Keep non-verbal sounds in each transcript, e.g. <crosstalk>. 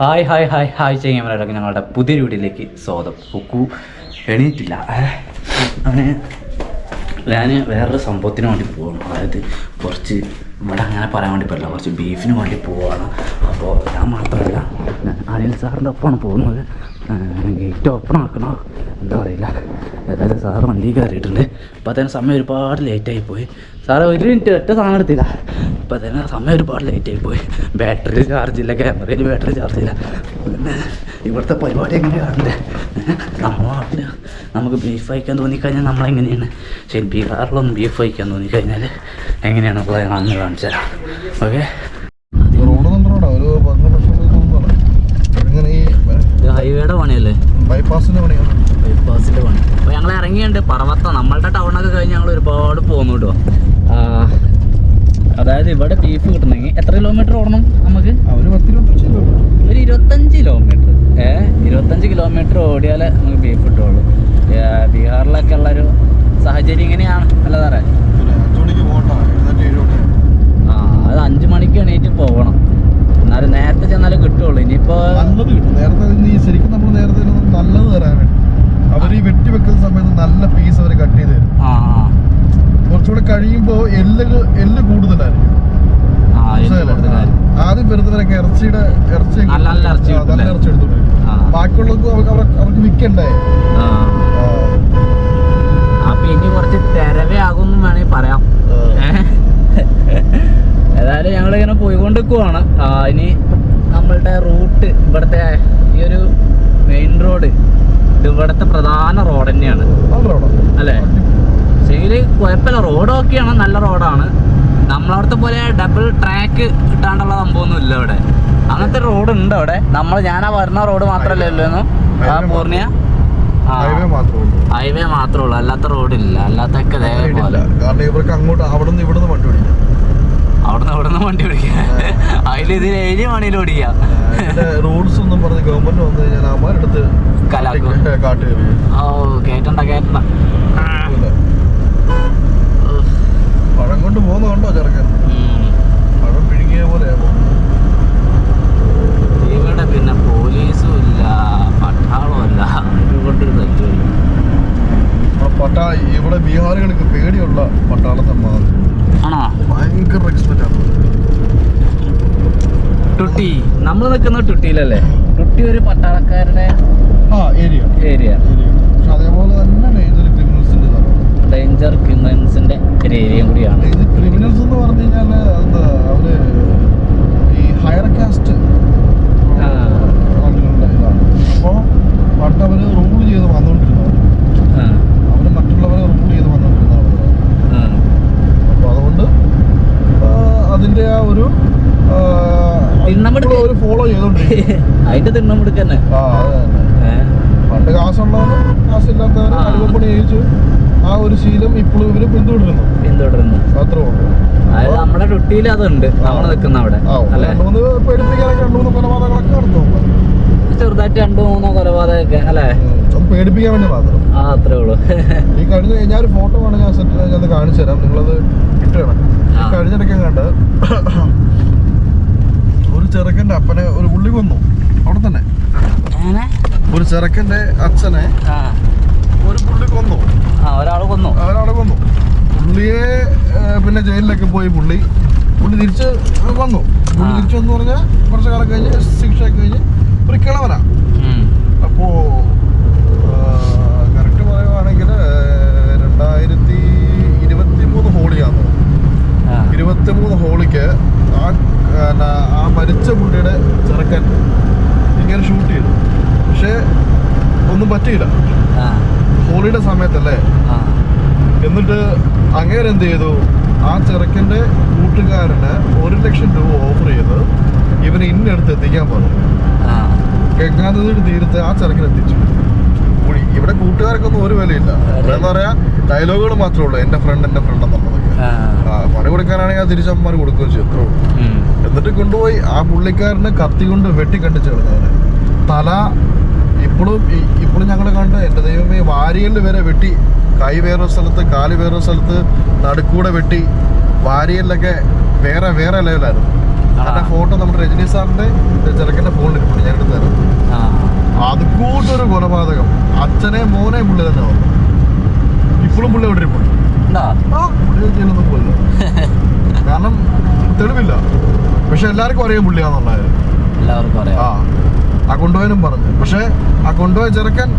Hi hi hi hi ചെയ്യുന്നവരൊക്കെ ഞങ്ങളുടെ പുതിയ വീട്ടിലേക്ക് സ്വാഗതം. കുക്കു എണീറ്റില്ല. അവനെ ഞാൻ വേറൊരു സംഭവത്തിന് വേണ്ടി പോകണം അതായത് കുറച്ച് ഇവിടെ അങ്ങനെ പറയാൻ വേണ്ടി പറ്റില്ല. കുറച്ച് ബീഫിന് വേണ്ടി പോവാണ്. അപ്പോൾ ഞാൻ മാത്രമല്ല അനിൽ സാറിന്റെ ഒപ്പമാണ് പോകുന്നത്. ഗേറ്റ് ഓപ്പൺ ആക്കണോ. എന്താ പറയില്ല ഏതായാലും സാറ് വണ്ടി കയറിയിട്ടുണ്ട്. അപ്പോൾ തന്നെ സമയം ഒരുപാട് ലേറ്റായി പോയി. സാറ് ഒരു മിനിറ്റ് ഒറ്റ സാധനം എടുത്തില്ല. അപ്പോൾ തന്നെ സമയം ഒരുപാട് ലേറ്റായി പോയി. ബാറ്ററി ചാർജ് ഇല്ല ക്യാമറയിൽ ബാറ്ററി ചാർജ് ഇല്ല. പിന്നെ ഇവിടുത്തെ പരിപാടി എങ്ങനെയാണ് നമ്മൾ നമുക്ക് ബീഫ് കഴിക്കാൻ തോന്നിക്കഴിഞ്ഞാൽ നമ്മളെങ്ങനെയാണ്? ശരി ബീഹാറിലൊന്നും ബീഫ് കഴിക്കാൻ തോന്നിക്കഴിഞ്ഞാൽ എങ്ങനെയാണ് നമ്മളെ അന്ന് കാണിച്ചു തരാം ഓക്കെ റോഡ് നല്ല റോഡാ ഒരു പന്ത്രണ്ട് വർഷം തോന്നുന്നു ഇങ്ങനെ ഈ ഇത് ഹൈവേയുടെ പണിയല്ലേ? ബൈപ്പാസിന്റെ പണിയാണ് ബൈപ്പാസിന്റെ പണി. അപ്പോൾ ഞങ്ങൾ ഇറങ്ങിയുണ്ട്. പറവത്ത നമ്മളുടെ ടൗണൊക്കെ കഴിഞ്ഞ് ഞങ്ങൾ ഒരുപാട് പോകുന്നു കേട്ടോ അതായത് ഇവിടെ ബീഫ് കിട്ടണമെങ്കിൽ എത്ര കിലോമീറ്റർ ഓടണം നമുക്ക്? അവർ പത്തിരുപത്തഞ്ച് രൂപ ഒരു ഇരുപത്തഞ്ച് കിലോമീറ്റർ ഏ ഇരുപത്തഞ്ച് കിലോമീറ്റർ ഓടിയാലേ നമുക്ക് ബീഫ് കിട്ടുള്ളൂ. ബീഹാറിലൊക്കെ ഉള്ളൊരു സാഹചര്യം ഇങ്ങനെയാണ്. അല്ല സാറേ ഒരു ആ അത് അഞ്ച് മണിക്ക് എണീറ്റ് പോകണം. എന്നാലും നേരത്തെ ചെന്നാലേ കിട്ടുള്ളൂ. ഇനിയിപ്പോ നല്ലത് കിട്ടും. നേരത്തെ നീ ശരിക്കും നമ്മൾ നേരത്തെ നല്ലത് തരാൻ വേണ്ടി. അവർ ഈ വെട്ടി വെക്കുന്ന സമയത്ത് നല്ല പീസ് അവർ കട്ട് ചെയ്ത് തരും. കുറച്ചുകൂടെ കഴിയുമ്പോ എല്ല് എല്ല് കൂടുതലായിരിക്കും. ആദ്യം വരുന്നവരൊക്കെ ഇറച്ചിയുടെ ഇറച്ചി നല്ല ഇറച്ചി എടുത്തു. ബാക്കിയുള്ളവർക്ക് അവർക്ക് അവർക്ക് വിൽക്കണ്ടേ ആ അപ്പൊ ഇനി കുറച്ച് തെരവേ ആകുമെന്നും വേണമെങ്കിൽ പറയാം ഏഹ്? ഏതായാലും ഞങ്ങളിങ്ങനെ പോയിക്കൊണ്ടിരിക്കുവാണ് ആ, ഇനി നമ്മളുടെ റൂട്ട് ഇവിടുത്തെ ഈ ഒരു മെയിൻ റോഡ് ഇവിടുത്തെ പ്രധാന റോഡ് തന്നെയാണ്. അല്ലേ? ശരി കുഴപ്പമില്ല. റോഡ് ഓക്കെയാണ് നല്ല റോഡാണ് നമ്മളവിടുത്തെ പോലെ ഡബിൾ ട്രാക്ക് ഇട്ടാണ്ടുള്ള സംഭവമൊന്നും ഇല്ല ഇവിടെ അങ്ങനത്തെ റോഡ് ഉണ്ട് അവിടെ. നമ്മൾ ഞാനാ വരുന്ന റോഡ് മാത്രമല്ലേ ഉള്ളൂ ആ പൂർണിയ ആ. ഹൈവേ മാത്രമേ ഉള്ളൂ. അല്ലാത്ത റോഡില്ല അല്ലാത്തൊക്കെ ഇവർക്ക് അങ്ങോട്ട് അവിടെ നിന്ന് ഇവിടെ നിന്ന് വണ്ടി അവിടുന്ന് ഇവിടുന്ന് വണ്ടി ഓടിക്കുക. അതിൽ ഇതിൽ ഏരിയ മണിയിൽ ഓടിക്കാം റൂൾസ് ഒന്നും പറഞ്ഞ് ഗവൺമെന്റ് വന്നു കഴിഞ്ഞാൽ അമ്മടുത്ത് കലാക്കും. ഓ കേട്ടണ്ട കേട്ടണ്ട പഴം കൊണ്ട് പോകുന്നുണ്ടോ ചെറുക്കൻ ഉം. പഴം പിഴുകിയ പോലെയാ പോകുന്നത്. ഇവിടെ പിന്നെ പോലീസും ഇല്ല പട്ടാളവും ഇല്ല ഇതുകൊണ്ടൊരു തെറ്റുമില്ല ആ പട്ടാ ഇവിടെ ബീഹാറുകൾക്ക് പേടിയുള്ള പട്ടാള സമ്മാനം ആണോ ഭയങ്കര റെസ്പെക്റ്റ് ആണ് ടുട്ടി നമ്മൾ നിൽക്കുന്നത് ടുട്ടിയിലല്ലേ ടുട്ടി ഒരു പട്ടാളക്കാരുടെ ഏരിയ ഏരിയ അതേപോലെ തന്നെ ഡേഞ്ചർ ക്രിമിനൽസിന്റെ ഡേഞ്ചർ ക്രിമിനൽസിന്റെ ഒരു ഏരിയ കൂടിയാണ്. ഇത് ക്രിമിനൽസ് എന്ന് പറഞ്ഞു കഴിഞ്ഞാൽ എന്താ അവർ ഈ ഹയർ കാസ്റ്റ് ഇതാണ് അപ്പോൾ റൂൾ ചെയ്ത് വന്നുകൊണ്ടിരുന്നവർ ആ, അവർ മറ്റുള്ളവരെ റൂൾ ചെയ്ത് വന്നുകൊണ്ടിരുന്ന അപ്പോൾ അതുകൊണ്ട് ആ, അതിന്റെ ആ ഒരു തിണ്ണമെടുക്ക്. ഫോളോ ചെയ്തോണ്ടിരിക്കും <laughs> അതിന്റെ തിണ്ണം എടുക്കന്നെ ആ അത് തന്നെ. പണ്ട് കാശുള്ളവര് കാശില്ലാത്തവര് ആ. അനുഭവപ്പണി ചെയ്യിച്ചു ആ ഒരു ശീലം ഇപ്പോഴും ഇവർ പിന്തുടരുന്നു. പിന്തുടരുന്നു. അത്രേ ഉള്ളൂ. അതായത് നമ്മുടെ ടുട്ടിയിൽ അതുണ്ട്. നമ്മൾ നിൽക്കുന്ന അവിടെ. പേടിപ്പിക്കാനൊക്കെ രണ്ട് മൂന്ന് കൊലപാതകങ്ങളൊക്കെ നടത്തും ചെറുതായിട്ട് രണ്ടു മൂന്നോ കൊലപാതകമൊക്കെ അല്ലേ? പേടിപ്പിക്കാൻ വേണ്ടി മാത്രം. ആ അത്രേ ഉള്ളൂ. <laughs> ഈ കഴിഞ്ഞ ഞാൻ ഒരു ഫോട്ടോ വേണം ഞാൻ സെറ്റ് ഞാൻ കാണിച്ചു തരാം നിങ്ങളത് ആ. കഴിഞ്ഞിടയ്ക്ക് കണ്ട് ഒരു ചെറുക്കന്റെ അപ്പനെ ഒരു പുള്ളി കൊന്നു. അവിടെ തന്നെ. ഒരു ചെറുക്കന്റെ അച്ഛനെ ഒരു പുള്ളി കൊന്നു. ആ ഒരാൾ കൊന്നു. ഒരാൾ കൊന്നു. പുള്ളിയെ പിന്നെ ജയിലിലൊക്കെ പോയി പുള്ളി. പുള്ളി തിരിച്ച് വന്നു. പുള്ളി തിരിച്ചു വന്നു പറഞ്ഞാൽ കുറച്ച് കാലം കഴിഞ്ഞ് ശിക്ഷയൊക്കെ കഴിഞ്ഞ് ഒരു കിളവനാ. അപ്പോ കറക്റ്റ് പറയുവാണെങ്കിൽ രണ്ടായിരത്തി ഇരുപത്തി മൂന്ന് ഹോളിയാണ് ഇരുപത്തി മൂന്ന് ഹോളിക്ക് പിന്നെ ആ മരിച്ച പുള്ളിയുടെ ചെറുക്കൻ ഇങ്ങനെ ഷൂട്ട് ചെയ്തു. പക്ഷേ ഒന്നും പറ്റിയില്ല. ഹോളിയുടെ സമയത്തല്ലേ. എന്നിട്ട് അങ്ങേരെ എന്ത് ചെയ്തു? ആ ചെറുക്കന്റെ കൂട്ടുകാരന് ഒരു ലക്ഷം രൂപ ഓഫർ ചെയ്ത് ഇവനെ ഇന്നടുത്ത് എത്തിക്കാൻ പറഞ്ഞു. ഗംഗാനദിയുടെ തീരത്ത് ആ ചെറുക്കൻ എത്തിച്ചു. ഇവിടെ കൂട്ടുകാർക്കൊന്നും ഒരു വിലയില്ല. എന്താ പറയാ ഡയലോഗുകൾ മാത്രമേ ഉള്ളൂ. എന്റെ ഫ്രണ്ട് എന്റെ ഫ്രണ്ട്. ആ പണി കൊടുക്കാനാണെങ്കിൽ ആ തിരിച്ചമ്മമാർ കൊടുക്കുകയും ചെയ്യും എത്ര. എന്നിട്ട് കൊണ്ടുപോയി ആ പുള്ളിക്കാരനെ കത്തി കൊണ്ട് വെട്ടി കണ്ടിച്ചു കളഞ്ഞവനെ തല ഇപ്പോഴും ഇപ്പോഴും ഞങ്ങൾ കണ്ട് എന്റെ ദൈവമേ വാരിയലിൽ വരെ വെട്ടി കൈ വേറൊരു സ്ഥലത്ത് കാൽ വേറൊരു സ്ഥലത്ത് നടുക്കൂടെ വെട്ടി വാരിയലിലൊക്കെ വേറെ വേറെ ലെവലായിരുന്നു. അതിന്റെ ഫോട്ടോ നമ്മുടെ രജനി സാറിന്റെ ചെറുക്കന്റെ ഫോണിൽ ഇരിപ്പുണ്ട് ഞാൻ എടുത്തു തരാം അതുകൂട്ടൊരു കൊലപാതകം. അച്ഛനെ മോനെ പുള്ളി തന്നെ വന്നു. ഇപ്പോഴും പുള്ളി ഇവിടെ ഇരിപ്പുണ്ട്. ജയിലൊന്നും പോയില്ല. <laughs> കാരണം തെളിവില്ല. പക്ഷെ എല്ലാവർക്കും അറിയാം പുള്ളിയാന്നുള്ളത് എല്ലാവർക്കും അറിയാം. ആ. ആ കൊണ്ടുപോയനും പറഞ്ഞു. പക്ഷെ ആ കൊണ്ടുപോയ ചെറുക്കൻ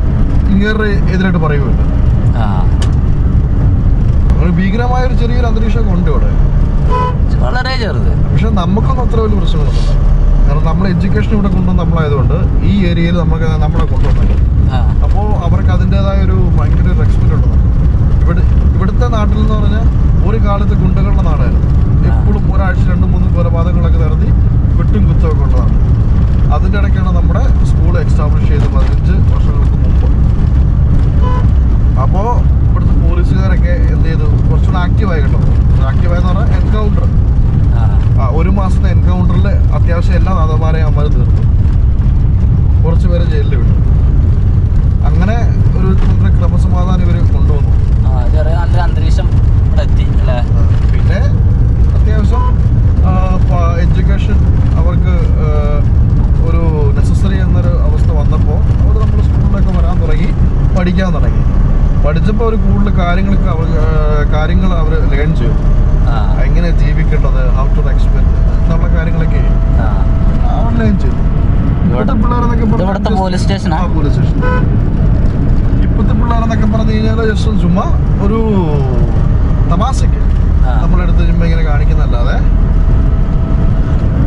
ഇങ്ങേറെ എതിരായിട്ട് പറയുമല്ലോ ആ. ഒരു ഭീകരമായ ഒരു ചെറിയൊരു അന്തരീക്ഷമൊക്കെ ഉണ്ട് ഇവിടെ. വളരെ ചെറുത്. പക്ഷെ നമുക്കൊന്നും അത്ര വലിയ പ്രശ്നങ്ങളൊന്നും കാരണം നമ്മൾ എഡ്യൂക്കേഷൻ ഇവിടെ കൊണ്ടുവന്ന് നമ്മളായതുകൊണ്ട് ഈ ഏരിയയിൽ നമുക്ക് നമ്മളെ കൊണ്ടുവന്നത് അപ്പോൾ അവർക്ക് അതിന്റെതായ ഒരു ഭയങ്കര ഒരു റെസ്പെക്ട് ഉണ്ട് ഇവിടെ ഇവിടുത്തെ നാട്ടിൽ എന്ന് പറഞ്ഞാൽ ഒരു കാലത്ത് ഗുണ്ടകളുടെ നാടായിരുന്നു. എപ്പോഴും ഒരാഴ്ച രണ്ട് മൂന്ന് കൊലപാതകങ്ങളൊക്കെ നടത്തി വെട്ടും കുത്തുമൊക്കെ ഉള്ളതാണ്. അതിന്റെ ഇടയ്ക്കാണ് നമ്മുടെ സ്കൂൾ എക്സ്റ്റാബ്ലിഷ് ചെയ്ത് പതിനഞ്ച് വർഷങ്ങൾക്ക് മുമ്പ് അപ്പോൾ ഇവിടുത്തെ പോലീസുകാരൊക്കെ എന്ത് ചെയ്തു കുറച്ചുകൂടെ ആക്റ്റീവായി കേട്ടോ ആക്റ്റീവായെന്ന് പറഞ്ഞാൽ എൻകൗണ്ടർ ആ ആ, ഒരു മാസത്തെ എൻകൗണ്ടറിൽ അത്യാവശ്യം എല്ലാ നാഥന്മാരെയും അമ്മ തീർത്തു കുറച്ച് പേരെ ജയിലിൽ വിട്ടു അങ്ങനെ ഒരു നമ്മുടെ ക്രമസമാധാനം ഇവർ കൊണ്ടുവന്നു ആ ചെറിയ നല്ലൊരു അന്തരീക്ഷം ഇവിടെ എത്തി അല്ലേ ആ, പിന്നെ അത്യാവശ്യം എഡ്യൂക്കേഷൻ അവർക്ക് ആ, ഒരു നെസസറി എന്നൊരു അവസ്ഥ വന്നപ്പോൾ അവർ നമ്മൾ സ്കൂളിലൊക്കെ വരാൻ തുടങ്ങി പഠിക്കാൻ തുടങ്ങി പഠിച്ചപ്പോൾ അവർ കൂടുതൽ കാര്യങ്ങളൊക്കെ അവർ കാര്യങ്ങൾ അവർ ലേൺ ചെയ്തു ആ എങ്ങനെ ജീവിക്കേണ്ടത് ഹൗ ടു എക്സ്പെക്ട് എന്നുള്ള കാര്യങ്ങളൊക്കെ ആ ഓൺലൈൻ ചെയ്തു ഇപ്പോഴത്തെ പിള്ളേരെന്നൊക്കെ ഇത് ഇവിടുത്തെ police station ആ? പോലീസ് സ്റ്റേഷൻ ഇപ്പോഴത്തെ പിള്ളേരെന്നൊക്കെ കഴിഞ്ഞാൽ ജസ്റ്റ് ചുമ്മാ ഒരു തമാശക്ക്. നമ്മളെടുത്ത് ചുമ്മാ ഇങ്ങനെ കാണിക്കുന്നല്ലാതെ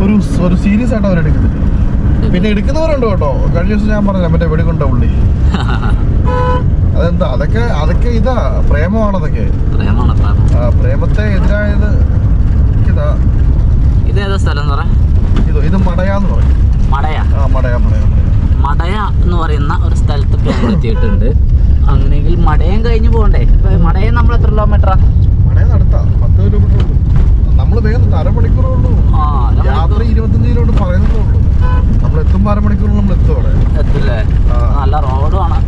ഒരു ഒരു സീരിയസ് ആയിട്ട് അവരെടുക്കുന്നില്ല പിന്നെ എടുക്കുന്നവരുണ്ട് കേട്ടോ. കഴിഞ്ഞ ദിവസം ഞാൻ പറഞ്ഞ മറ്റേ വെടികൊണ്ട പുള്ളി <laughs> അതെന്താ അതൊക്കെ അതൊക്കെ ഇതാ പ്രേമമാണ് അതൊക്കെ. പ്രേമത്തെ എതിരായത് ഇതാ. ഇതേതാ സ്ഥലം ഇത് ഇത് മടയാന്ന് പറയും. മടയ. ആ മടയാ മടയാ മടയാ. എന്ന് പറയുന്ന ഒരു സ്ഥലത്ത് എത്തിയിട്ടുണ്ട്. അങ്ങനെയെങ്കിൽ മടയം കഴിഞ്ഞ് പോകണ്ടേ? മടയം നമ്മൾ എത്ര കിലോമീറ്ററാ മടയം നടത്താ. പത്ത് കിലോമീറ്റർ ഉള്ളൂ. നമ്മൾ വേഗം അരമണിക്കൂറേ ഉള്ളൂ. യാത്ര ഇരുപത്തഞ്ച് കിലോമീറ്റർ പറയുന്നതേ ഉള്ളൂ. നമ്മൾ എത്തുമ്പോൾ അരമണിക്കൂറിൽ നമ്മൾ എത്തും അവിടെ. എത്തില്ലേ നല്ല റോഡുമാണ്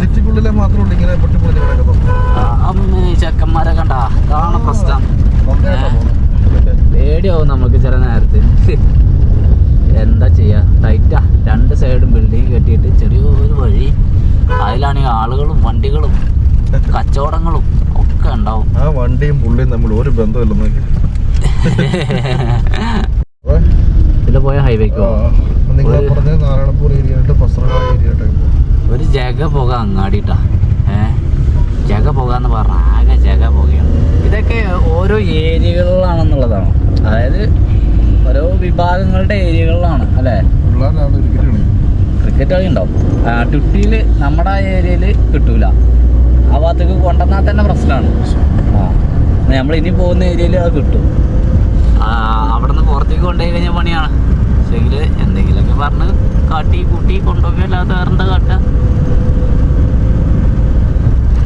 സിറ്റിക്കുള്ളിലെ മാത്രമേ ഇങ്ങനെ പൊട്ടിപ്പൊളിഞ്ഞ് കിടക്കുന്നു ആ, അമ്മേ ചെക്കന്മാരെ കണ്ടാ? അതാണ് പ്രശ്നം. പേടിയാവും നമുക്ക് ചില നേരത്ത്. എന്താ ചെയ്യാ? ടൈറ്റാ രണ്ട് സൈഡും ബിൽഡിംഗ് കെട്ടിയിട്ട് ചെറിയൊരു വഴി. അതിലാണെങ്കിൽ ആളുകളും വണ്ടികളും കച്ചവടങ്ങളും ഒക്കെ ഉണ്ടാവും. ആ വണ്ടിയും പുള്ളിയും തമ്മിൽ ഒരു ബന്ധമില്ല നോക്കി. <laughs> ഇതിൽ പോയ ഹൈവേക്കോ നാരായണപൂർ ഏരിയ ഒരു ജഗ പുക അങ്ങാടിട്ടാ. ഏ? ജഗ പുക എന്ന് പറഞ്ഞ ആകെ ജഗ പുകയാണ്. ഇതൊക്കെ ഓരോ ഏരിയകളിലാണെന്നുള്ളതാണ്. അതായത് ഓരോ വിഭാഗങ്ങളുടെ ഏരിയകളിലാണ് അല്ലേ? പിള്ളേരാണ് ക്രിക്കറ്റ് കളി ഉണ്ടാവും. ടുട്ടിയിൽ നമ്മുടെ ഏരിയയിൽ കിട്ടൂല. ആ ഭാഗത്തേക്ക് കൊണ്ടുവന്നാൽ തന്നെ പ്രശ്നമാണ് ആ നമ്മൾ ഇനി പോകുന്ന ഏരിയയിൽ അത് കിട്ടും. അവിടെ നിന്ന് പുറത്തേക്ക് കൊണ്ടുപോയി കഴിഞ്ഞാൽ പണിയാണ്. പക്ഷേങ്കിൽ എന്തെങ്കിലുമൊക്കെ പറഞ്ഞ് കാട്ടി കൂട്ടി കൊണ്ടുപോയി അല്ലാതെ വേറെ എന്താ കാട്ടുക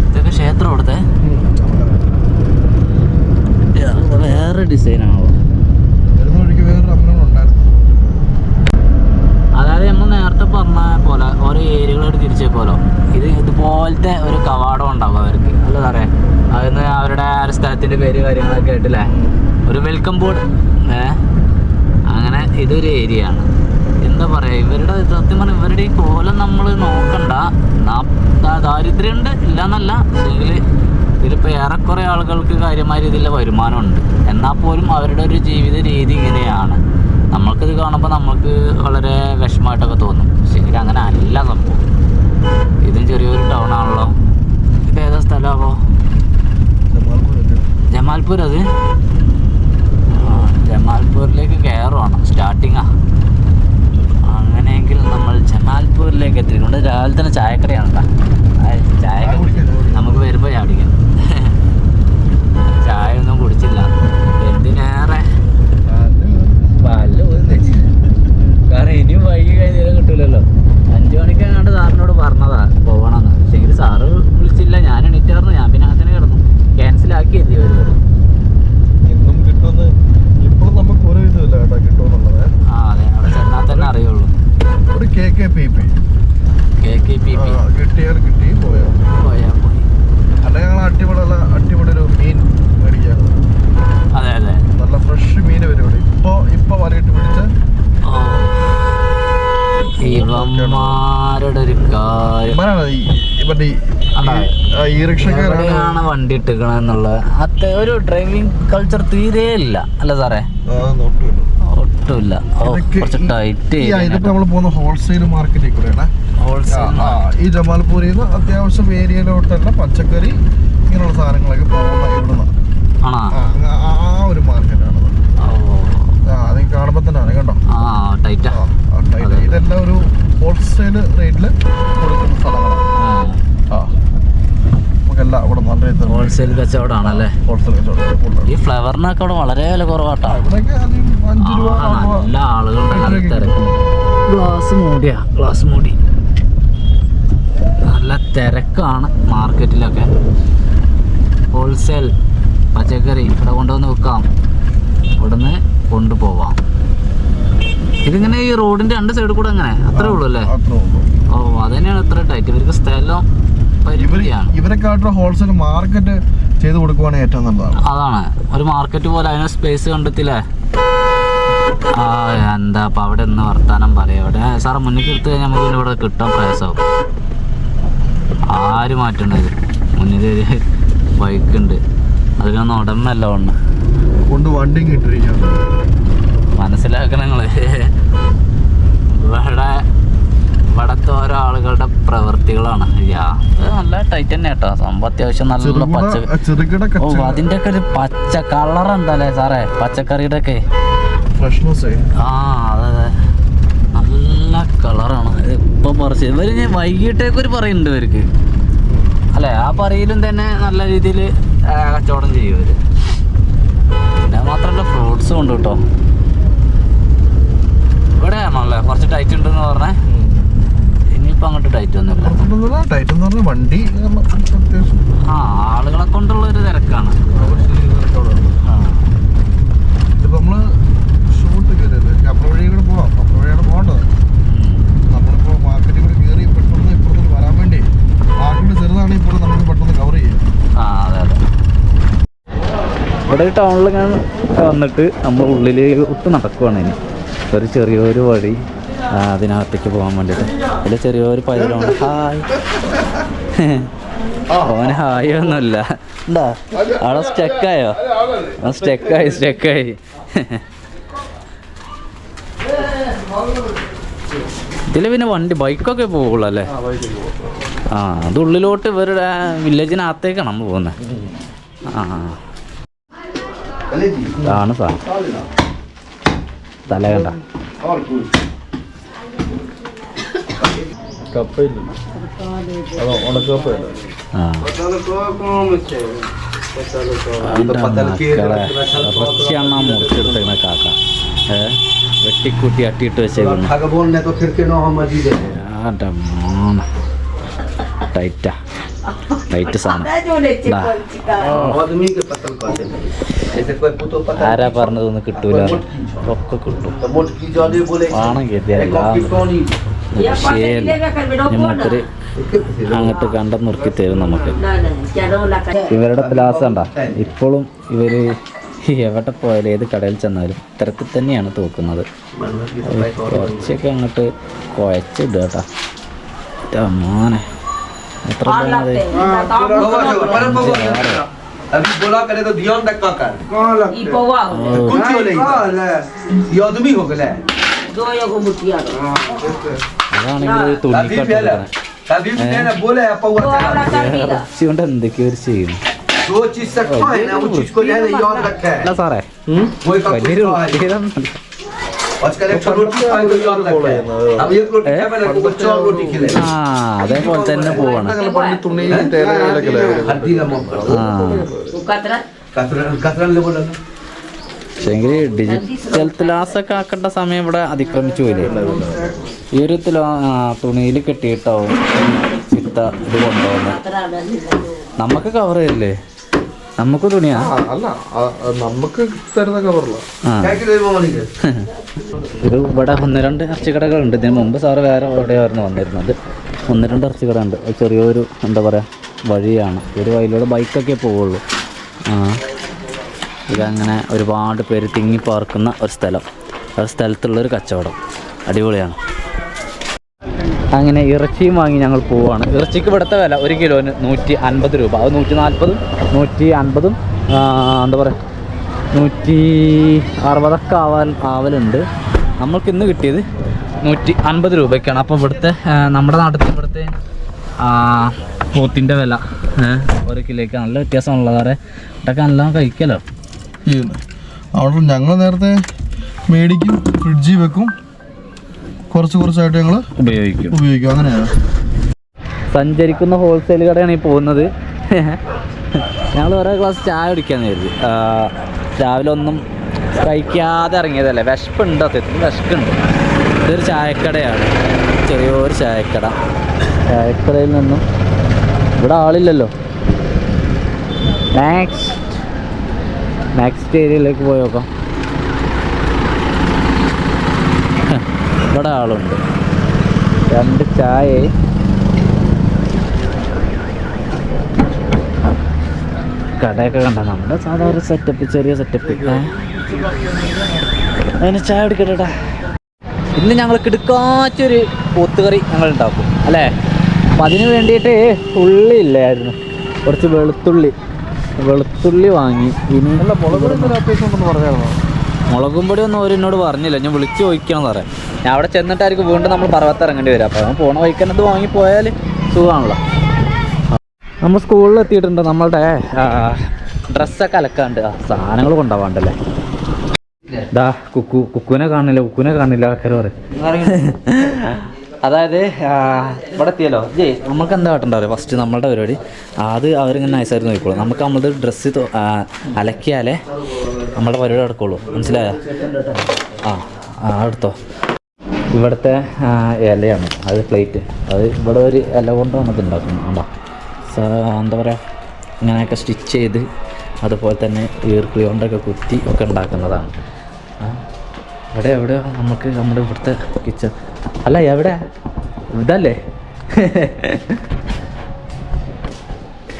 ഇതൊക്കെ ക്ഷേത്രം അവിടുത്തെ. വേറെ ഡിസൈനാണോ വരുന്ന വഴിക്ക് വേറൊരു അമ്പലം ഉണ്ടായിരുന്നു അതായത് നമ്മൾ നേരത്തെ പറഞ്ഞ പോലെ ഓരോ ഏരിയകളായിട്ട് തിരിച്ചേക്കോലോ ഇത് ഇതുപോലത്തെ ഒരു കവാടം ഉണ്ടാവും അവർക്ക്. അല്ല സാറേ അതിന്ന് അവരുടെ ആ ഒരു സ്ഥലത്തിന്റെ പേര് കാര്യങ്ങളൊക്കെ ആയിട്ടില്ലേ ഒരു വെൽക്കം ബോർഡ് ഏ? അങ്ങനെ ഇതൊരു ഏരിയ ആണ്. എന്താ പറയാ ഇവരുടെ സത്യം പറഞ്ഞാൽ ഇവരുടെ ഈ കോലം നമ്മൾ നോക്കണ്ട. ദാരിദ്ര്യമുണ്ട് ഇല്ല എന്നല്ല പക്ഷേങ്കിൽ ഇതിലിപ്പോൾ ഏറെക്കുറെ ആളുകൾക്ക് കാര്യമായ രീതിയിലുള്ള വരുമാനമുണ്ട്. എന്നാൽ പോലും അവരുടെ ഒരു ജീവിത രീതി ഇങ്ങനെയാണ്. നമ്മൾക്കിത് കാണുമ്പോൾ നമ്മൾക്ക് വളരെ വിഷമമായിട്ടൊക്കെ തോന്നും. പക്ഷേ അങ്ങനെ അല്ല സംഭവം. ഇതും ചെറിയൊരു ടൗൺ ആണല്ലോ. ഇത് ഏതാ സ്ഥലമാവോ? ജമാൽപൂർ അത്? ജമാൽപൂരിലേക്ക് കയറുവാണ് സ്റ്റാർട്ടിങ്ങാ അങ്ങനെയെങ്കിൽ നമ്മൾ ജമാൽപൂരിലേക്ക് എത്തിയിട്ടുണ്ട് രാവിലെ തന്നെ ചായക്കടയാണ് കേട്ടോ ആ, ചായ ചായ കുടിക്കാൻ പോയി. നമുക്ക് വരുമ്പോൾ ചാടിക്കാം ചായ ഒന്നും കുടിച്ചില്ല എന്തിനേറെ പല്ല് പോയി വെച്ച്. കാരണം ഇനിയും വൈകി കഴിഞ്ഞാൽ കിട്ടൂലല്ലോ അഞ്ചു മണിക്കെങ്ങാണ്ട് സാറിനോട് പറഞ്ഞതാ പോകണമെന്ന് പക്ഷെങ്കിൽ സാറ് വിളിച്ചില്ല ഞാൻ എണീറ്റായിരുന്നു ഞാൻ പിന്നെ അങ്ങനെ കിടന്നു ക്യാൻസൽ ആക്കിയല്ലേ ഒരു ഇന്നും കിട്ടുമെന്ന് ഇപ്പോഴും നമുക്ക് ഒരു ഇതുമില്ല കേട്ടോ കിട്ടുമെന്നുള്ളത് ആ അതെ അവിടെ ചെന്നാൽ തന്നെ അറിയുള്ളൂ ഒരു K K P P K K P P കിട്ടിയാൽ കിട്ടി പോയോ പോയാ പോയി അല്ല ഞങ്ങൾ വണ്ടിക്കാർ ഇവരാണ് ഈ മറ്റേ ഈ- അതാ. ആ, ഈ റിക്ഷക്കാരാണ് എവിടെയാണ് വണ്ടി ഇട്ടിക്കണെന്നുള്ള അത് ഒരു ഡ്രൈവിംഗ് കൾച്ചർ തീരെ ഇല്ല. അല്ല സാറേ. ഒട്ടുമില്ല. കുറച്ച് ടൈറ്റ് നമ്മൾ പോകുന്ന ഹോൾസെയിൽ മാർക്കറ്റിൽ കൂടെയാണ്. ഹോൾസെയിൽ ആ, ഈ ജമാൽപൂരിൽ നിന്ന് അത്യാവശ്യം ഏരിയയിലോട്ടുള്ള പച്ചക്കറി ഇങ്ങനെയുള്ള സാധനങ്ങളൊക്കെ പോകുന്ന ഇവിടുന്ന്. ആണോ? ആ, ഒരു മാർക്കറ്റാണ് ഓ. അത് കാണുമ്പോൾ തന്നെയാണ് കണ്ടോ. ഇതെല്ലാം ഒരു ഹോൾസെയിൽ റേറ്റിൽ കൊടുക്കുന്ന സ്ഥലങ്ങളാണ് നമുക്കെല്ലാം അവിടെ നല്ല രീതിയിൽ ഹോൾസെയിൽ കച്ചവടമാണല്ലേ? ഹോൾസെയിൽ കച്ചവടം കൂടുതലാണ്. ഈ ഫ്ലവറിനൊക്കെ അവിടെ വളരെ വില കുറവാട്ടോ. നല്ല ആളുകളുടെ നല്ല തിരക്ക്. ഗ്ലാസ് മൂടിയാ ഗ്ലാസ് മൂടി. നല്ല തിരക്കാണ് മാർക്കറ്റിലൊക്കെ. ഹോൾസെയിൽ പച്ചക്കറി ഇവിടെ കൊണ്ടുവന്ന് വിൽക്കാം. ഇവിടുന്ന് കൊണ്ടുപോവാം. ഇതിങ്ങനെ ഈ റോഡിന്റെ രണ്ട് സൈഡിൽ കൂടെ അങ്ങനെ? അത്രേ ഉള്ളൂ അല്ലേ. ഓ അതന്നെയാണ് ഇത്ര ടൈറ്റ് ഇവർക്ക് സ്ഥലം ഇവരെക്കാട്ടും ഹോൾസെയിൽ മാർക്കറ്റ് ചെയ്ത് കൊടുക്കുവാണ് ഏറ്റവും നല്ലതാണ്. അതാണ്. ഒരു മാർക്കറ്റ് പോലെ അതിന് സ്പേസ് കണ്ടെത്തില്ലേ ആ എന്താ അപ്പൊ അവിടെ ഒന്ന് വർത്താനം പറയാം? അവിടെ സാറ് മുന്നിൽ എടുത്ത് കഴിഞ്ഞാൽ നമുക്ക് ഇവിടെ കിട്ടാൻ പ്രയാസമാവും. ആര് മാറ്റണ്ടത് മുന്നിൽ ഒരു ബൈക്ക് ഉണ്ട്. അതിനൊന്നും ഉടമല്ല ഒന്ന് കൊണ്ട് വണ്ടി ഇട്ടിരിക്കുകയാണ്. മനസ്സിലാക്കണം നിങ്ങൾ. ഇവിടെ ഇവിടത്തെ ഓരോ ആളുകളുടെ പ്രവൃത്തികളാണ്. നല്ല ടൈറ്റ് തന്നെ കേട്ടോ. സംഭവം അത്യാവശ്യം നല്ല പച്ച ഓ അതിന്റെ ഒക്കെ ഒരു പച്ച കളർ ഉണ്ടല്ലേ സാറേ? പച്ചക്കറിയുടെ ഒക്കെ. ആ അതെ അതെ. നല്ല കളറാണ് ഇപ്പൊ പറിച്ച് ഇവർ വൈകിട്ടേക്ക് ഒരു പറയുന്നുണ്ട് ഇവർക്ക്. അല്ലെ ആ പറയിലും തന്നെ നല്ല രീതിയിൽ കച്ചവടം ചെയ്യും ഇവർ. പിന്നെ മാത്രമല്ല ഫ്രൂട്ട്സും ഉണ്ട് കേട്ടോ. ഇവിടെയാണല്ലേ കുറച്ച് ടൈറ്റ് ഉണ്ടെന്ന് പറഞ്ഞേ. ഇനിയിപ്പോ അങ്ങോട്ട് ടൈറ്റ് ഒന്നുമില്ല. ടൈറ്റ് എന്ന് പറഞ്ഞാൽ വണ്ടി ആ ആളുകളെ കൊണ്ടുള്ള ഒരു തിരക്കാണ്. നമ്മൾ ഷൂട്ട് കയറിയത് അപ്പുറ വഴി കൂടെ പോവാം. അപ്പുറ വഴിയാണ് പോകേണ്ടത്. ഉം. നമ്മളിപ്പോ മാർക്കറ്റിൽ കൂടെ കയറി പെട്ടെന്ന് ഇപ്പുറത്തോട്ട് വരാൻ വേണ്ടി മാർക്കറ്റ് ചെറുതാണെങ്കിൽ ഇപ്പോൾ നമുക്ക് പെട്ടെന്ന് കവർ ചെയ്യും. ആ അതെ അതെ. ഇവിടെ ടൗണിൽ ഞാൻ വന്നിട്ട് നമ്മൾ ഉള്ളിലേക്ക് ഒട്ട് നടക്കുവാണ് ഇനി. ഒരു ചെറിയൊരു വഴി. അതിനകത്തേക്ക് പോകാൻ വേണ്ടിയിട്ട്. അതിൽ ചെറിയൊരു പൈതലുണ്ട്. ഹായ്. ഓന് ഹായ് ഒന്നുമില്ല. എന്താ? അവിടെ സ്റ്റക്കായോ? സ്റ്റെക്കായി സ്റ്റെക്കായി. ഇതിൽ പിന്നെ വണ്ടി ബൈക്കൊക്കെ പോകുള്ളൂ അല്ലേ ആ അത് ഉള്ളിലോട്ട് ഇവരുടെ വില്ലേജിനകത്തേക്കാണ് നമ്മൾ പോകുന്നത് ആ. ആണ് സാധനം. തല കണ്ട. കപ്പയില്ല. കാക്ക. വെട്ടിക്കൂട്ടി അട്ടിയിട്ട് വെച്ചേക്കുന്നു. ടൈറ്റാ. ടൈറ്റ് സാധനം. ആരാ പറഞ്ഞതൊന്നും കിട്ടൂല. ഒക്കെ കിട്ടും. ആണെങ്കിൽ की जादे बोले ആണെങ്കിൽ एक कॉपी टोनी മൂപ്പര് അങ്ങോട്ട് കണ്ട നുറുക്കി തരും നമുക്ക് ഇവരുടെ പ്ലാസ് കണ്ട ഇപ്പോഴും ഇവര് എവിടെ പോയാലും ഏത് കടയിൽ ചെന്നാലും ഇത്തരത്തിൽ തന്നെയാണ് തൂക്കുന്നത് കുറച്ചൊക്കെ അങ്ങോട്ട് കുഴച്ചിടുക കേട്ടാ ൻ്റെ മോനെ എത്ര ഉണ്ടായിരുന്നത്? അഞ്ച്, ആറ്. अभी बोला करे तो ध्यान रख का कर ഓ, कुछ हो नहीं ये आदमी हो गया അതാണെങ്കിൽ ഒരു തുണിക്കട്ട് तभी पहले അതാണെങ്കിൽ തുണിക്കൊണ്ട് എന്തൊക്കെയോ ഒരു ചെയ്യുന്നു. അല്ല സാറേ. വലിയൊരു അതേപോലെ തന്നെ പോവാണ്. കത്ര കത്രണ പക്ഷേങ്കിൽ ഡിജിറ്റൽ തുലാസൊക്കെ ആക്കേണ്ട സമയം ഇവിടെ അതിക്രമിച്ചു പോയില്ലേ? ഈ ഒരു തുണിയിൽ കെട്ടിയിട്ടാവും ചിത്ത ഇത് കൊണ്ടുപോകുന്നു. നമുക്ക് കവർ ചെയ്യില്ലേ? നമുക്ക് തുണിയാ? അല്ല നമുക്ക് തരുന്ന കവറില്ല <laughs> ഇത് ഇവിടെ ഒന്ന് രണ്ട് ഇറച്ചി ഉണ്ട് ഇതിന് മുമ്പ് സാറ് വേറെ എവിടെയായിരുന്നു വന്നിരുന്നത്? ഒന്ന് രണ്ട് ഇറച്ചി കട ഉണ്ട് ചെറിയൊരു എന്താ പറയുക വഴിയാണ്. ഒരു വഴിയിലൂടെ ബൈക്കൊക്കെ പോവുള്ളൂ. ആ. ഇതങ്ങനെ ഒരുപാട് പേര് തിങ്ങി പാർക്കുന്ന ഒരു സ്ഥലം. ഒരു സ്ഥലത്തുള്ളൊരു കച്ചവടം. അടിപൊളിയാണ്. അങ്ങനെ ഇറച്ചിയും വാങ്ങി ഞങ്ങൾ പോവുകയാണ് ഇറച്ചിക്ക് ഇവിടുത്തെ വില ഒരു കിലോന് നൂറ്റി അൻപത് രൂപ. അത് നൂറ്റി നാൽപ്പതും നൂറ്റി അൻപതും ആ, എന്താ പറയുക നൂറ്റി അറുപതൊക്കെ ആവാൻ ആവലുണ്ട്. നമ്മൾക്ക് ഇന്ന് കിട്ടിയത് നൂറ്റി അൻപത് രൂപയ്ക്കാണ്. അപ്പോൾ ഇവിടുത്തെ നമ്മുടെ നാട്ടിൽ ഇവിടുത്തെ പൂത്തിന്റെ വില ഒരു കിലോയ്ക്ക് നല്ല വ്യത്യാസമുള്ളതാറേ ഇവിടെയൊക്കെ നല്ല കഴിക്കലോ ചെയ്യുന്നത് അവിടെ ഞങ്ങൾ നേരത്തെ മേടിക്കും ഫ്രിഡ്ജിൽ വെക്കും. കുറച്ച് കുറച്ചായിട്ട് ഞങ്ങൾ ഉപയോഗിക്കും. ഉപയോഗിക്കും. അങ്ങനെയാണ്. സഞ്ചരിക്കുന്ന ഹോൾസെയിൽ കടയാണ് ഈ പോകുന്നത്. ഞങ്ങൾ ഓരോ ഗ്ലാസ് ചായ കുടിക്കാന്ന് കരുതി. രാവിലെ ഒന്നും കഴിക്കാതെ ഇറങ്ങിയതല്ലേ? വിശപ്പുണ്ട് അത്യത്തിൽ വിശപ്പുണ്ട് ഇതൊരു ചായക്കടയാണ്. ചെറിയൊരു ചായക്കട. ചായക്കടയിൽ നിന്നും ഇവിടെ ആളില്ലല്ലോ. നെക്സ്റ്റ് നെക്സ്റ്റ് ഏരിയയിലേക്ക് പോയി നോക്കാം. ഇവിടെ ആളുണ്ട്. രണ്ട് ചായ. കടയൊക്കെ കണ്ട നമ്മുടെ സാധാരണ സെറ്റപ്പ് ചെറിയ സെറ്റപ്പ് അതിന് ചായ എടുക്കട്ടെടാ ഇന്ന് ഞങ്ങൾ കിടുക്കാച്ചൊരു പോത്തുകറി ഞങ്ങൾ ഉണ്ടാക്കും അല്ലേ? അപ്പം അതിന് വേണ്ടിയിട്ട് ഉള്ളി ഇല്ലായിരുന്നു കുറച്ച് വെളുത്തുള്ളി. വെളുത്തുള്ളി വാങ്ങി. ഇനി മുളക് പൊടി ഒന്നും അവരെന്നോട് പറഞ്ഞില്ല. ഞാൻ വിളിച്ചു ചോദിക്കണം എന്ന് പറയാം. ഞാൻ അവിടെ ചെന്നിട്ടായിരിക്കും വീണ്ടും നമ്മൾ പർവത്ത് ഇറങ്ങേണ്ടി വരാം അപ്പോൾ പോണ വഴിക്ക് തന്നെ വാങ്ങി പോയാൽ സുഖമാണല്ലോ. നമ്മൾ സ്കൂളിൽ എത്തിയിട്ടുണ്ട്. നമ്മളുടെ ഡ്രസ്സൊക്കെ അലക്കാണ്ട്. സാധനങ്ങൾ കൊണ്ടുപോകാണ്ടല്ലേ? ദാ കുക്കു കുക്കുവിനെ കാണില്ല. കുക്കുവിനെ കാണില്ല. ആൾക്കാർ പറയും. <laughs> അതായത് ഇവിടെ എത്തിയല്ലോ ജയ് നമുക്ക് എന്താ കാട്ടണ്ട ഫസ്റ്റ് നമ്മളുടെ പരിപാടി. അത് അവരിങ്ങനെ നൈസായിരുന്നു നോക്കിക്കോളും. നമുക്ക് നമ്മളത് ഡ്രസ്സ് അലക്കിയാലേ നമ്മുടെ പരിപാടി നടക്കുള്ളൂ. മനസ്സിലായോ? ആ ആ എടുത്തോ. ഇവിടുത്തെ ഇലയാണ്. അത് പ്ലേറ്റ് അത് ഇവിടെ ഒരു ഇല കൊണ്ട് വന്നിട്ട് ഉണ്ടാക്കുന്നു ഉണ്ടോ എന്താ പറയുക ഇങ്ങനെയൊക്കെ സ്റ്റിച്ച് ചെയ്ത് അതുപോലെ തന്നെ ഈർക്കിളി കൊണ്ടൊക്കെ കുത്തി ഒക്കെ ഉണ്ടാക്കുന്നതാണ്. ആ, എവിടെ നമുക്ക് നമ്മുടെ ഇവിടുത്തെ കിച്ചൺ അല്ല എവിടെ? ഇതല്ലേ?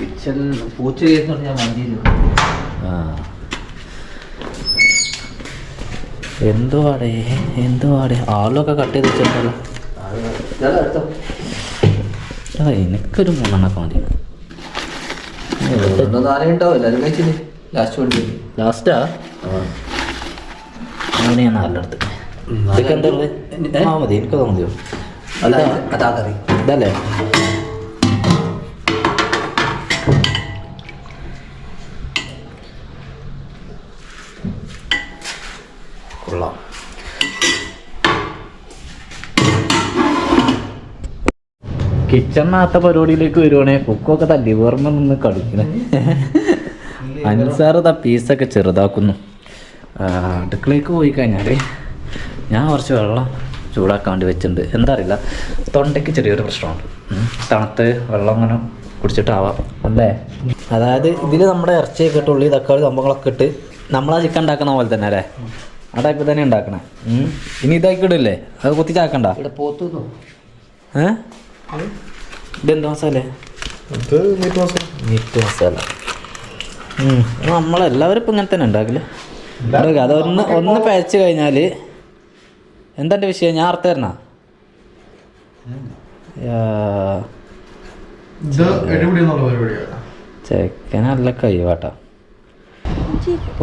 കിച്ചൺ പൂച്ച ഞാൻ മഞ്ചേരി ആ. എന്തുവാടേ? എന്തുവാടേ? ആളൊക്കെ കട്ട് ചെയ്ത് വെച്ചിട്ടുണ്ടല്ലോ. എനിക്കൊരു മൂന്നെണ്ണൊക്കെ മതി. ലാസ്റ്റ് വണ്ടി ലാസ്റ്റാ അങ്ങനെ ഞാൻ നാലിനടുത്ത് ഇതൊക്കെ എന്താ ഉള്ളത് ആ മതി എനിക്കത് മതിയോ അതല്ലേ ഇതല്ലേ? കൊള്ളാം. കിച്ചണിനകത്ത പരിപാടിയിലേക്ക് വരുവാണെങ്കിൽ കുക്കൊക്കെ തല്ലി. വേർമ്മ നിന്ന് കളിക്കണേ അനുസാരത ആ പീസൊക്കെ ചെറുതാക്കുന്നു. അടുക്കളയ്ക്ക് പോയി കഴിഞ്ഞാൽ ഞാൻ കുറച്ച് വെള്ളം ചൂടാക്കാൻ വേണ്ടി വെച്ചിട്ടുണ്ട്. എന്താ അറിയില്ല. തൊണ്ടയ്ക്ക് ചെറിയൊരു പ്രശ്നമുണ്ട്. തണുത്ത് വെള്ളം അങ്ങനെ കുടിച്ചിട്ടാവാം. അല്ലേ? അതായത് ഇതിൽ നമ്മുടെ ഇറച്ചിയൊക്കെ ഇട്ട് ഉള്ളി തക്കാളി സംഭവങ്ങളൊക്കെ ഇട്ട് നമ്മളാ ചിക്കൻ ഉണ്ടാക്കുന്ന പോലെ തന്നെ അല്ലേ? ആ ടൈപ്പ് തന്നെ ഉണ്ടാക്കണേ. ഇനി ഇതാക്കി ഇടില്ലേ അത് ഏ? ഇതെന്ത് മസാല മസാല. മീറ്റ് മസാല. നമ്മളെല്ലാവരും ഇപ്പം ഇങ്ങനെ തന്നെ ഉണ്ടാക്കില്ല അതൊന്ന് ഒന്ന് പഴച്ച് കഴിഞ്ഞാൽ എന്താ എന്റെ വിഷയം? ഞാൻ അർത്ഥം തരണ? ഒരു ചെക്കനല്ല കഴിവാട്ടാ.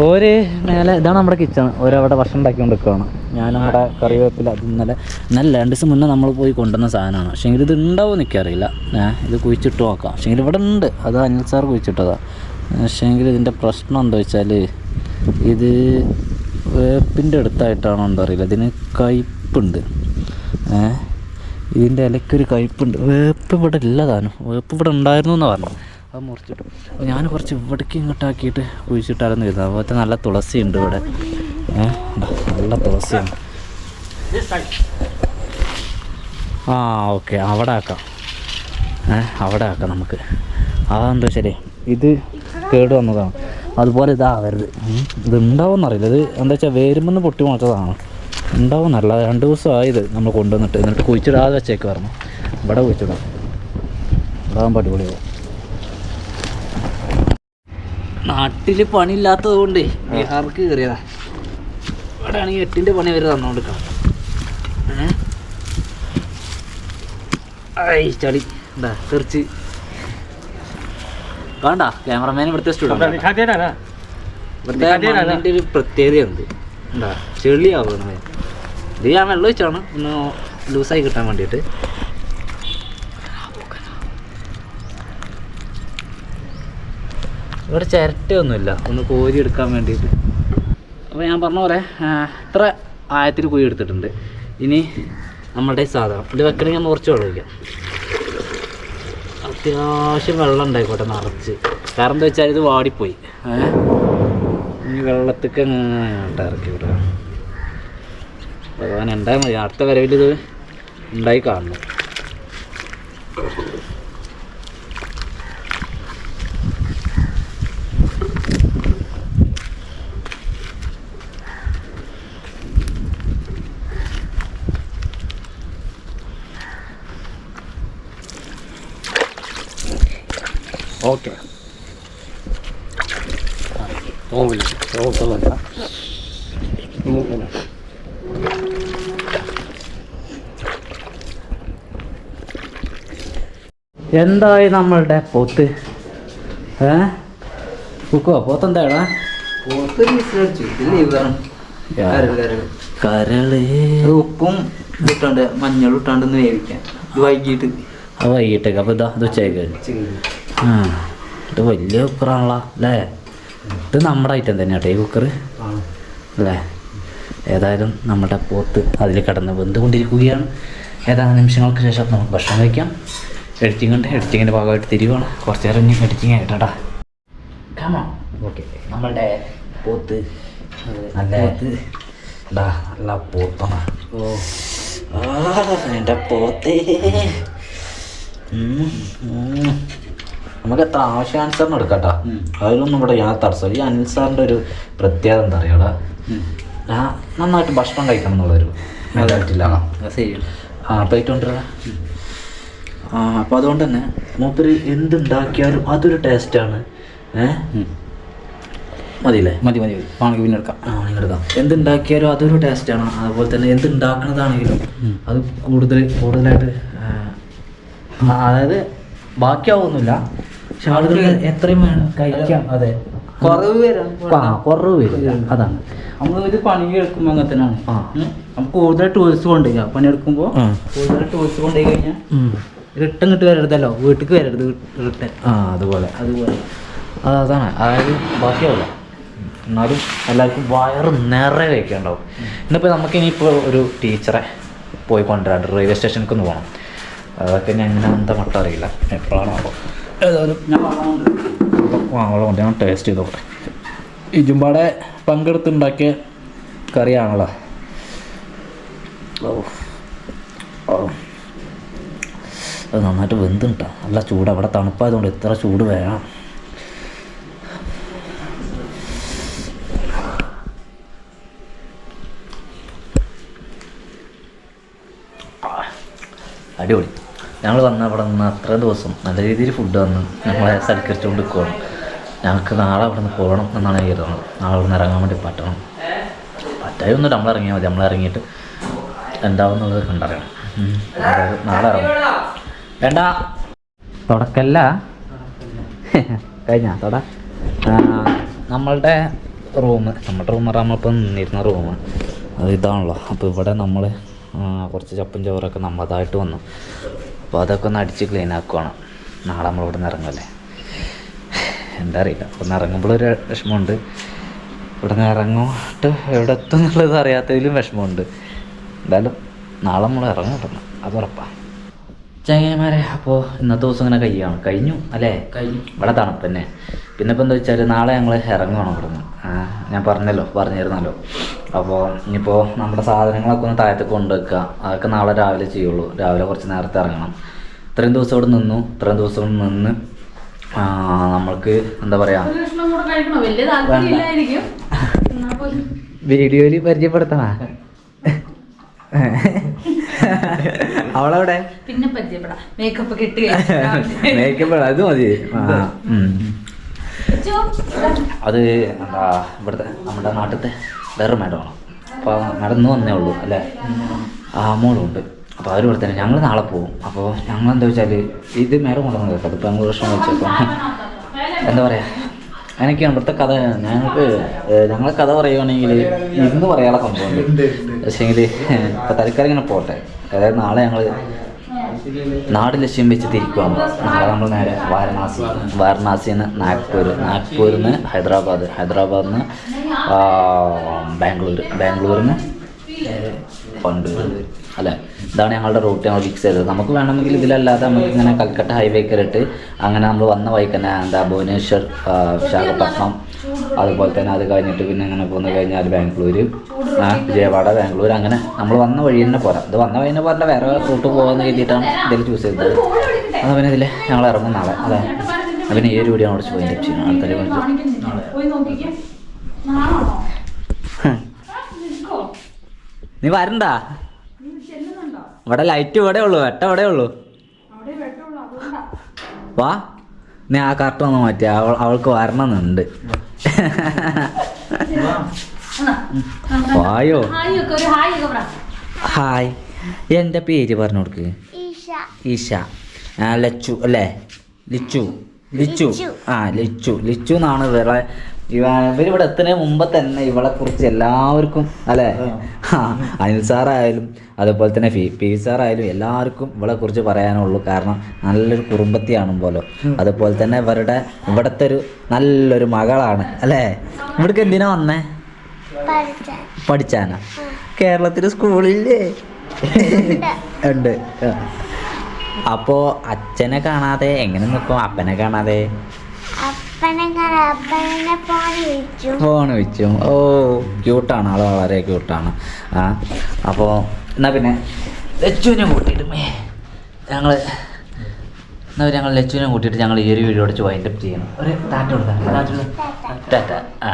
ഓര് മേലെ ഇതാണ് നമ്മുടെ കിച്ചൺ. ഓരവിടെ ഭക്ഷണം ഉണ്ടാക്കിക്കൊണ്ട് നിൽക്കുകയാണ് ഞാനവിടെ കറിവേപ്പില അത് ഇന്നലെ ഇന്നലെ രണ്ട് ദിവസം മുന്നേ നമ്മൾ പോയി കൊണ്ടുവന്ന സാധനമാണ്. പക്ഷേ ഇത് ഉണ്ടാവും എനിക്കറിയില്ല. ഏഹ് ഇത് കുഴിച്ചിട്ട് നോക്കാം. പക്ഷേ ഇവിടെ ഉണ്ട് അത് അനിൽ സാർ കുഴിച്ചിട്ടതാണ് പക്ഷേ ഇതിന്റെ പ്രശ്നം എന്താ വെച്ചാൽ ഇത് വേപ്പിന്റെ അടുത്തായിട്ടാണോ എന്താ അറിയില്ല. ഇതിന് കയ്പുണ്ട് ഏഹ് ഇതിന്റെ ഇലയ്ക്കൊരു കയ്പുണ്ട് വേപ്പ് ഇവിടെ ഇല്ല വേപ്പ് ഇവിടെ ഉണ്ടായിരുന്നു എന്ന് പറഞ്ഞു അത് മുറിച്ചിട്ടു. അപ്പോൾ ഞാൻ കുറച്ച് ഇവിടേക്ക് ഇങ്ങോട്ടാക്കിയിട്ട് കുഴിച്ചിട്ടായിരുന്നു ചെയ്തത് അതുപോലത്തെ നല്ല തുളസി ഉണ്ട് ഇവിടെ നല്ല തുളസിയാണ്. ആ ഓക്കെ. അവിടെ ആക്കാം. അവിടെ ആക്കാം നമുക്ക്. അതെന്താ ശരി ഇത് കേട് വന്നതാണ്. അതുപോലെ ഇതാവരുത് വരുത് ഇത് ഉണ്ടാവുമെന്നറിയില്ല ഇത് എന്താ വെച്ചാൽ വേരുമെന്ന് പൊട്ടി മുളച്ചതാണ്. ഉണ്ടാവുമെന്നല്ല. രണ്ട് ദിവസമായത് നമ്മൾ കൊണ്ടുവന്നിട്ട്. എന്നിട്ട് കുഴിച്ചിടാതെ വെച്ചേക്ക് പറഞ്ഞു. ഇവിടെ കുഴിച്ചിടാം. ഇതാകുമ്പോൾ അടിപൊളിയാവും. നാട്ടിൽ പണിയില്ലാത്തത് കൊണ്ട് ബീഹാർക്ക് കയറിയതാ. ഇവിടെ ആണെങ്കിൽ എട്ടിന്റെ പണി വരെ തന്നുകൊടുക്കാം ഏ? ചളി. എന്താ തെറിച്ച് വേണ്ട ക്യാമറമാൻ ഇവിടുത്തെ സ്റ്റുഡന്റ് ഇവിടുത്തെ ഒരു പ്രത്യേകതയുണ്ട്. ചെളിയാവുന്നത് ഇത് ഞാൻ വെള്ളം ഒഴിച്ചാണ്. ഒന്ന് ലൂസായി കിട്ടാൻ വേണ്ടിയിട്ട്. ഇവിടെ ചിരട്ടയൊന്നുമില്ല. ഒന്ന് കോരി എടുക്കാൻ വേണ്ടിയിട്ട്. അപ്പോൾ ഞാൻ പറഞ്ഞ പോലെ ഇത്ര ആയത്തിൽ കുഴി എടുത്തിട്ടുണ്ട്. ഇനി നമ്മളുടെ ഈ സാധനം. ഇത് വെക്കണമെങ്കിൽ നമ്മൾ കുറച്ച് വെള്ളം ഒഴിക്കാം. അത്യാവശ്യം വെള്ളം ഉണ്ടായിക്കോട്ടെ നിറച്ച്. കാരണം എന്താ വെച്ചാൽ ഇത് വാടിപ്പോയി? ഇനി വെള്ളത്തേക്ക് അങ്ങനെ ഇറക്കി വിടുക ഭഗവാൻ ഉണ്ടായാൽ മതി. അടുത്ത വരവിൽ ഇത് ഉണ്ടായി കാണുന്നു ഓക്കെ. എന്തായി നമ്മളുടെ പോത്ത്? ഏ? കുക്കോ പോത്ത് എന്താടാ കരൾ. ഉപ്പും ഇട്ടാണ്ട് മഞ്ഞളും ഇട്ടാണ്ട് വേവിക്കാൻ വേവിക്കാം. ഇത് വൈകിട്ട്. അത് വൈകിട്ടേക്ക്. അപ്പോൾ ഇതാ ഇത് ഉച്ചയ്ക്ക് ആ ഇത് വലിയ കുക്കറാണല്ലോ അല്ലേ? ഇത് നമ്മുടെ ഐറ്റം തന്നെ കേട്ടോ ഈ കുക്കർ അല്ലേ? ഏതായാലും നമ്മുടെ പോത്ത് അതിൽ കിടന്ന് വെന്തുകൊണ്ടിരിക്കുകയാണ്. ഏതാനും നിമിഷങ്ങൾക്ക് ശേഷം നമുക്ക് ഭക്ഷണം കഴിക്കാം. എഡിറ്റിംഗ് ഉണ്ട്. എഡിറ്റിങ്ങിന്റെ ഭാഗമായിട്ട് തിരിവാണ്. കുറച്ച് നേരം ഇനി എഡിറ്റിംഗ് ആയിട്ടാ കമോ ഓക്കെ നമ്മളുടെ പോത്ത്. നല്ല നല്ല പോത്താണ്. ഓ. എന്റെ പോത്ത്. നമുക്ക് എത്ര ആവശ്യാനുസരണം എടുക്കാട്ടാ. അതിലൊന്നും ഇവിടെ ഞാൻ തടസ്സം ഈ അനിൽ സാറിന്റെ ഒരു പ്രത്യേകത എന്താ അറിയാടാ? ഞാൻ നന്നായിട്ട് ഭക്ഷണം കഴിക്കണം എന്നുള്ളൊരു പറ്റില്ല ആ പ്ലേറ്റ് കൊണ്ടുവരാ ആ അപ്പോൾ അതുകൊണ്ട് തന്നെ മൂപ്പര് എന്തുണ്ടാക്കിയാലും അതൊരു ടേസ്റ്റാണ് ഏ? മതിയല്ലേ? മതി മതി മതി. ആണെങ്കിൽ പിന്നെ എടുക്കാം. ആ എടുക്കാം. എന്തുണ്ടാക്കിയാലും അതൊരു ടേസ്റ്റാണ് അതുപോലെ തന്നെ എന്തുണ്ടാക്കണതാണെങ്കിലും അത് കൂടുതൽ കൂടുതലായിട്ട് അതായത് ബാക്കിയാവുന്നില്ല പക്ഷെ ആളുകൾ എത്രയും വേണം കഴിക്കാം. അതെ. കുറവ് വരാം ആ കുറവ് വരും. അതാണ്. നമ്മൾ ഇത് പണി എടുക്കുമ്പോൾ അങ്ങനെ തന്നെയാണ്. നമുക്ക് കൂടുതൽ ടൂൾസ് കൊണ്ടുപോയി. പണി എടുക്കുമ്പോൾ ആ. കൂടുതൽ ടൂൾസ് കൊണ്ടുപോയി കഴിഞ്ഞാൽ. റിട്ടേൺ കിട്ടി വരരുതല്ലോ. വീട്ടിലേക്ക് വരരുത് റിട്ടേൺ. ആ അതുപോലെ. അതുപോലെ. അതാണ്. അതായത് ബാക്കിയാവില്ല എന്നാലും എല്ലാവർക്കും വയറ് നിറയെ വയ്ക്കുന്നുണ്ടാവും ഇന്നിപ്പോൾ നമുക്ക് ഇനിയിപ്പോൾ ഒരു ടീച്ചറെ പോയി കൊണ്ടുവരാണ്ട് റെയിൽവേ സ്റ്റേഷനിലേക്ക് ഒന്ന് പോകണം അതൊക്കെ ഞാൻ എങ്ങനെ എന്താ മട്ടം അറിയില്ല. എപ്പോഴാണോ അപ്പോൾ ഏതായാലും ഞാൻ ഞാൻ ടേസ്റ്റ് ചെയ്തോട്ടെ. ഇജുമ്പാടെ പങ്കെടുത്തുണ്ടാക്കിയ കറിയാണല്ലോ. അത് നന്നായിട്ട് വെന്തുണ്ടാ. നല്ല ചൂട്. അവിടെ തണുപ്പായതുകൊണ്ട് ഇത്ര ചൂട് വേണം. അടിപൊളി. ഞങ്ങൾ വന്ന അവിടെ നിന്ന് അത്ര ദിവസം നല്ല രീതിയിൽ ഫുഡ് വന്ന് ഞങ്ങളെ സൽക്കരിച്ചുകൊണ്ട് നിൽക്കുകയാണ് ഞങ്ങൾക്ക് നാളെ അവിടെ നിന്ന് പോകണം എന്നാണ് കരുതുന്നത്. നാളെ അവിടെ നിന്ന് ഇറങ്ങാൻ വേണ്ടി പറ്റണം. പറ്റായൊന്നും നമ്മൾ ഇറങ്ങിയാൽ മതി. നമ്മൾ ഇറങ്ങിയിട്ട് എന്താവുന്നുള്ളത് കണ്ടറിയണം. നാളെ ഇറങ്ങും. വേണ്ട. തുടക്കല്ല. കഴിഞ്ഞ? തുട. നമ്മളുടെ റൂം നമ്മുടെ റൂം നമ്മളിപ്പോൾ നിന്നിരുന്ന റൂം അത് ഇതാണല്ലോ. അപ്പോൾ ഇവിടെ നമ്മൾ കുറച്ച് ചപ്പും ചോറൊക്കെ നമ്മളതായിട്ട് വന്നു. അപ്പോൾ അതൊക്കെ ഒന്ന് അടിച്ച് ക്ലീൻ ആക്കുവാണ്. നാളെ നമ്മളിവിടെ നിന്ന് ഇറങ്ങുമല്ലേ എന്താ അറിയില്ല. ഒന്ന് ഇറങ്ങുമ്പോഴൊരു വിഷമമുണ്ട്. ഇവിടെ നിന്ന് ഇറങ്ങോട്ട് എവിടെ എത്തും എന്നുള്ളത് അറിയാത്തതിലും വിഷമമുണ്ട്. എന്തായാലും നാളെ നമ്മൾ ഇറങ്ങും അത് ഉറപ്പാണ് ചങ്ങന്മാരെ അപ്പോൾ ഇന്നത്തെ ദിവസം ഇങ്ങനെ കഴിയാണ്. കഴിഞ്ഞു അല്ലേ? കഴിഞ്ഞു. ഇവിടെ തണുപ്പ് തന്നെ. പിന്നെ ഇപ്പം എന്താ വെച്ചാൽ നാളെ ഞങ്ങൾ ഇറങ്ങണം ഇവിടെ നിന്ന് ഞാൻ പറഞ്ഞല്ലോ പറഞ്ഞിരുന്നല്ലോ. അപ്പോൾ ഇനിയിപ്പോൾ നമ്മുടെ സാധനങ്ങളൊക്കെ ഒന്ന് താഴത്തേക്ക് കൊണ്ടുവെക്കുക. അതൊക്കെ നാളെ രാവിലെ ചെയ്യുള്ളൂ. രാവിലെ കുറച്ച് നേരത്തെ ഇറങ്ങണം. ഇത്രയും ദിവസം ഇവിടെ നിന്നു. ഇത്രയും ദിവസം ഇവിടെ നിന്ന് നമ്മൾക്ക് എന്താ പറയുക എന്നാ വീഡിയോയിൽ പരിചയപ്പെടുത്തണ? <laughs> അവളവിടെ? പിന്നെ പരിചയപ്പെടാം. മേക്കപ്പ് കിട്ടുക മേക്കപ്പ് അത് മതി. അത് എന്താ ഇവിടുത്തെ നമ്മുടെ നാട്ടിലത്തെ വേറെ മാഡമാണ് അപ്പോൾ മാഡം ഇന്ന് വന്നേ ഉള്ളൂ അല്ലേ? ആ മോളുണ്ട് അപ്പോൾ അവർ ഇവിടെ തന്നെ. ഞങ്ങൾ നാളെ പോകും അപ്പോൾ ഞങ്ങൾ എന്താ വെച്ചാൽ ഇത് മേഡം കൊണ്ടുവന്ന് കേട്ടോ അതിപ്പോൾ ഞങ്ങൾ പ്രശ്നം വെച്ചപ്പോൾ എന്താ പറയുക അങ്ങനെയൊക്കെയാണ് ഇവിടുത്തെ കഥ. ഞങ്ങൾക്ക് ഞങ്ങളുടെ ഞങ്ങളെ കഥ പറയുകയാണെങ്കിൽ ഇന്ന് പറയാനുള്ള സംഭവമുണ്ട് പക്ഷേങ്കിൽ ഇപ്പം തൽക്കാലം ഇങ്ങനെ പോട്ടെ. അതായത് നാളെ ഞങ്ങൾ നാട് ലക്ഷ്യം വെച്ച് തിരിക്കുവാണ് നാളെ നമ്മൾ നേരെ വാരണാസി വാരണാസിയിൽ നിന്ന് നാഗ്പൂർ നാഗ്പൂരിൽ നിന്ന് ഹൈദരാബാദ് ഹൈദരാബാദിൽ നിന്ന് ബാംഗ്ലൂർ ബാംഗ്ലൂരിൽ നിന്ന് കൊണ്ടൂർ അല്ലേ? ഇതാണ് ഞങ്ങളുടെ റൂട്ട് ഞങ്ങൾ ഫിക്സ് ചെയ്തത്. നമുക്ക് വേണമെങ്കിൽ ഇതിലല്ലാതെ നമുക്ക് ഇങ്ങനെ കൽക്കട്ട ഹൈവേ കയറിയിട്ട് അങ്ങനെ നമ്മൾ വന്ന വഴിക്ക് തന്നെ എന്താ ഭുവനേശ്വർ വിശാഖപട്ടണം അതുപോലെ തന്നെ അത് കഴിഞ്ഞിട്ട് പിന്നെ ഇങ്ങനെ പോകുന്ന കഴിഞ്ഞാൽ ബാംഗ്ലൂർ ആ, വിജയവാഡ ബാംഗ്ലൂർ അങ്ങനെ നമ്മൾ വന്ന വഴി തന്നെ പോരാം. ഇത് വന്ന വഴി തന്നെ പോരാ വേറെ റൂട്ട് പോകാമെന്ന് കരുതിയിട്ടാണ് ഇതിൽ ചൂസ് ചെയ്തത്. അത് പിന്നെ ഇതിൽ ഞങ്ങൾ ഇറങ്ങും നാളെ അതെ. പിന്നെ ഈ ഒരു വീഡിയോ അവിടെ പോയി ചെയ്യണം. ആൾക്കാർ നിൽക്കോ നീ വരണ്ടാ? ഇവിടെ ലൈറ്റ് ഇവിടെ ഉള്ളൂ വെട്ട ഇവിടെ ഉള്ളൂ. വാ. നീ ആ കറക്റ്റ് ഒന്ന് മാറ്റി അവൾ അവൾക്ക് വരണമെന്നുണ്ട്. ഹായ് ഹായ് എന്റെ പേര് പറഞ്ഞു കൊടുക്ക് ഈഷ. ആ ലച്ചു അല്ലേ? ലിച്ചു. ലിച്ചു. ആ ലിച്ചു. ലിച്ചു എന്നാണ് ഇവരെ ഇവ ഇവരിവിടെ എത്തുന്നതിന് മുമ്പ് തന്നെ ഇവളെ കുറിച്ച് എല്ലാവർക്കും അല്ലേ? ആ. അനിൽ സാറായാലും അതുപോലെ തന്നെ ഫി പി സാറായാലും എല്ലാവർക്കും ഇവളെ കുറിച്ച് പറയാനുള്ളൂ. കാരണം നല്ലൊരു കുറുമ്പത്തിയാണ് പോലോ അതുപോലെ തന്നെ ഇവരുടെ ഇവിടുത്തെ ഒരു നല്ലൊരു മകളാണ്. അല്ലേ? ഇവിടേക്ക് എന്തിനാ വന്നേ? പഠിച്ചാനാ? കേരളത്തിലെ സ്കൂളില്ലേ? ഉണ്ട്. അപ്പോ അച്ഛനെ കാണാതെ എങ്ങനെ നിൽക്കും അപ്പനെ കാണാതെ? ഫോൺ ഫോൺ വെച്ചു ഓ ക്യൂട്ടാണ് ആൾ വളരെ ക്യൂട്ടാണ് ആ. അപ്പോൾ എന്നാ പിന്നെ ലച്ചുവിനെ കൂട്ടിയിട്ട് ഞങ്ങൾ ഞങ്ങൾ എന്നാ ഞങ്ങൾ ലച്ചുവിനെ കൂട്ടിയിട്ട് ഞങ്ങൾ ഈ ഒരു വീഡിയോ അടിച്ച് വൈൻഡപ്പ് ചെയ്യണം. ഒരു ടാറ്റ കൊടുത്താൽ. ടാറ്റ. ആ.